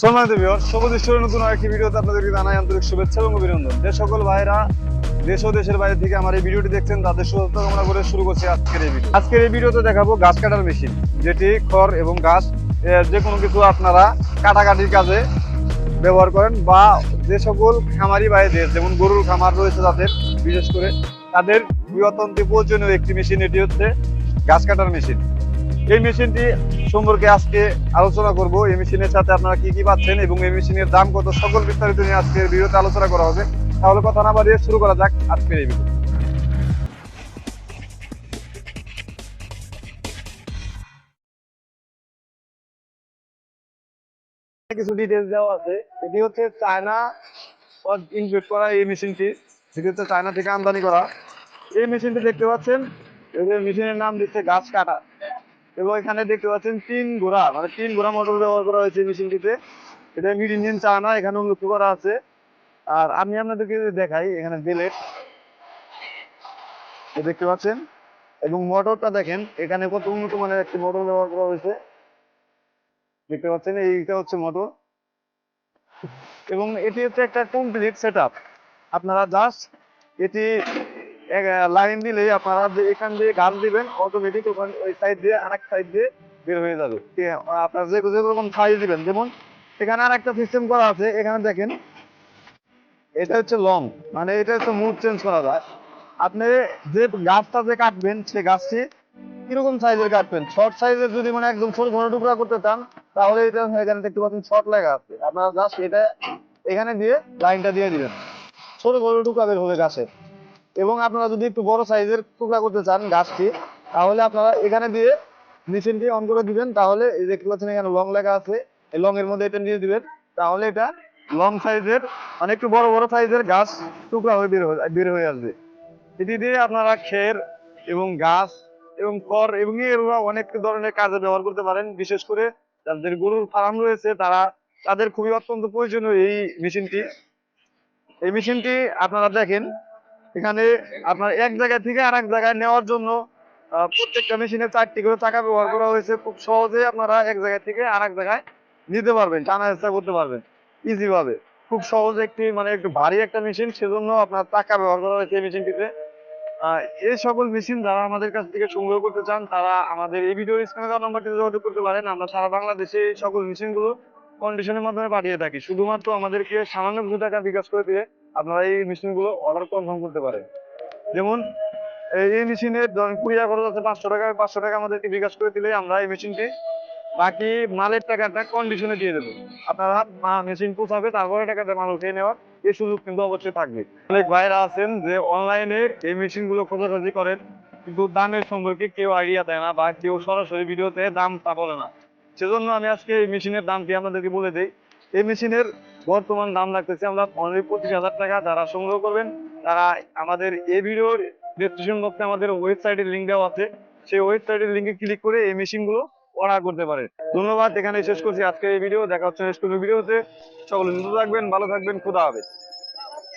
সম্মানিত ভিউয়ার সবুজ নতুন আরেকটি ভিডিওতে আপনাদেরকে জানাই আন্তরিক শুভেচ্ছা এবং অভিনন্দন। যে সকল ভাইরা দেশ ও দেশের বাইরে থেকে আমার এই ভিডিওটি দেখছেন, তাদের সুস্থতা কামনা করে শুরু করছি আজকের এই ভিডিও। আজকের এই ভিডিওতে দেখাবো গাছ কাটার মেশিন যেটি খড় এবং গাছ যে কোনো কিছু আপনারা কাটাকাটির কাজে ব্যবহার করেন বা যে সকল খামারি ভাইদের, যেমন গরুর খামার রয়েছে তাদের, বিশেষ করে তাদের অত্যন্ত প্রয়োজনীয় একটি মেশিন এটি হচ্ছে গাছ কাটার মেশিন এই মেশিনটি সম্পর্কে আজকে আলোচনা করব। এই মেশিনের সাথে আপনারা কি কি পাচ্ছেন এবং এই মেশিনের দাম কত? সকল বিস্তারিত নিয়ে আজকের ভিডিওতে আলোচনা করা হবে। তাহলে কথা না বাড়িয়ে শুরু করা যাক আজকের এই ভিডিও। কিছু ডিটেলস দেওয়া আছে। এটি হচ্ছে চায়না ইনভেস্ট করা এই মেশিনটি। সেটি হচ্ছে চায়না থেকে আমদানি করা। এই মেশিনটি দেখতে পাচ্ছেন। মেশিনের নাম দিচ্ছে গাছ কাটা। এবং এখানে দেখতে পাচ্ছেন তিন ঘোড়া মানে তিন ঘোড়া মোটর ব্যবহার করা হয়েছে মেশিনটিতে এটা মিড ইঞ্জিন চায়না এখানে উল্লেখ করা আছে। আর আমি আপনাদেরকে দেখাই এখানে বিলেট দেখতে পাচ্ছেন? এবং মোটরটা দেখেন, এখানে কত উন্নত মানের একটি মোটর ব্যবহার করা হয়েছে। দেখতে পাচ্ছেন, এইটা হচ্ছে মোটর এবং এটি হচ্ছে একটা কমপ্লিট সেট আপনারা জাস্ট এটি লাইন দিলে আপনারা এখান দিয়ে গাছ দিবেন অটোমেটিক ওখান ওই সাইড দিয়ে আরেক সাইড দিয়ে বের হয়ে যাবে। ঠিক আছে? আপনারা যে যে রকম সাইজ দিবেন। যেমন এখানে আর একটা সিস্টেম করা আছে, এখানে দেখেন। এটা হচ্ছে লং মানে এটা হচ্ছে মুড চেঞ্জ করা যায়। আপনি যে গাছটা যে কাটবেন, সে গাছটি কীরকম সাইজের কাটবেন? শর্ট সাইজের যদি মানে একদম ছোট ঘন টুকরা করতে চান, তাহলে এটা হয়ে এখানে দেখতে পাচ্ছেন শর্ট লেখা আছে। আপনারা জাস্ট এটা এখানে দিয়ে লাইনটা দিয়ে দিবেন। ছোট ঘন টুকরা বের হবে গাছের এবং আপনারা যদি একটু বড় সাইজের টুকরা করতে চান গাছটি, তাহলে আপনারা এখানে দিয়ে মেশিনটি অন করে দিবেন। তাহলে এই দেখতে পাচ্ছেন এখানে লং লেখা আছে, এই লং এর মধ্যে এটা নিয়ে দিবেন। তাহলে এটা লং সাইজের মানে একটু বড় বড় সাইজের গাছ টুকরা হয়ে বের হয়ে বের হয়ে আসবে। এটি দিয়ে আপনারা খের এবং গাছ এবং খড় এবং এরা অনেক ধরনের কাজে ব্যবহার করতে পারেন। বিশেষ করে যাদের গরুর ফার্ম রয়েছে, তারা, তাদের খুবই অত্যন্ত প্রয়োজনীয় এই মেশিনটি। এই মেশিনটি আপনারা দেখেন এখানে আপনার এক জায়গা থেকে আর এক জায়গায় নেওয়ার জন্য প্রত্যেকটা মেশিনে চারটি করে চাকা ব্যবহার করা হয়েছে। খুব সহজে আপনারা এক জায়গা থেকে আর এক জায়গায় নিতে পারবেন, টানা হেঁচা করতে পারবেন ইজি ভাবে। খুব সহজ একটি মানে একটু ভারী একটা মেশিন, সেজন্য আপনার চাকা ব্যবহার করা হয়েছে এই মেশিনটিতে। এই সকল মেশিন যারা আমাদের কাছ থেকে সংগ্রহ করতে চান, তারা আমাদের এই ভিডিওর স্ক্রিনে দেওয়া নাম্বারটিতে যোগাযোগ করতে পারেন। আমরা সারা বাংলাদেশে এই সকল মেশিনগুলো কন্ডিশনের মাধ্যমে পাঠিয়ে থাকি। শুধুমাত্র আমাদেরকে সামান্য কিছু টাকা বিকাশ করে দিয়ে আপনারা এই মেশিনগুলো অর্ডার কনফার্ম করতে পারেন। যেমন, এই- মেশিনের ধরেন কুরিয়ার খরচ আছে, পাঁচশো টাকা পাঁচশো টাকা আমাদেরকে বিকাশ করে দিলে আমরা এই মেশিনটি বাকি মালের টাকাটা কন্ডিশনে দিয়ে দেবো। আপনারা মেশিন পৌঁছাবে তারপরে টাকাটা মাল উঠিয়ে নেওয়ার এই সুযোগ কিন্তু অবশ্যই থাকবে। অনেক ভাইরা আছেন যে অনলাইনে এই মেশিনগুলো খোঁজাখুঁজি করেন, কিন্তু দামের সম্পর্কে কেউ আইডিয়া দেয় না বা কেউ সরাসরি ভিডিওতে দাম তা বলে না। সেজন্য আমি আজকে এই মেশিনের দামটি আপনাদেরকে বলে দিই? এই মেশিনের বর্তমান দাম লাগতেছে আমরা অনলি পঁচিশ হাজার টাকা। যারা সংগ্রহ করবেন, তারা আমাদের এই ভিডিওর ডিসক্রিপশন বক্সে আমাদের ওয়েবসাইটের লিঙ্ক দেওয়া আছে। সেই ওয়েবসাইটের লিঙ্কে ক্লিক করে এই মেশিনগুলো অর্ডার করতে পারে ধন্যবাদ এখানে শেষ করছি আজকের এই ভিডিও। দেখা হচ্ছে নেক্সট ভিডিওতে। সকলে সুস্থ থাকবেন, ভালো থাকবেন, খুদা হবে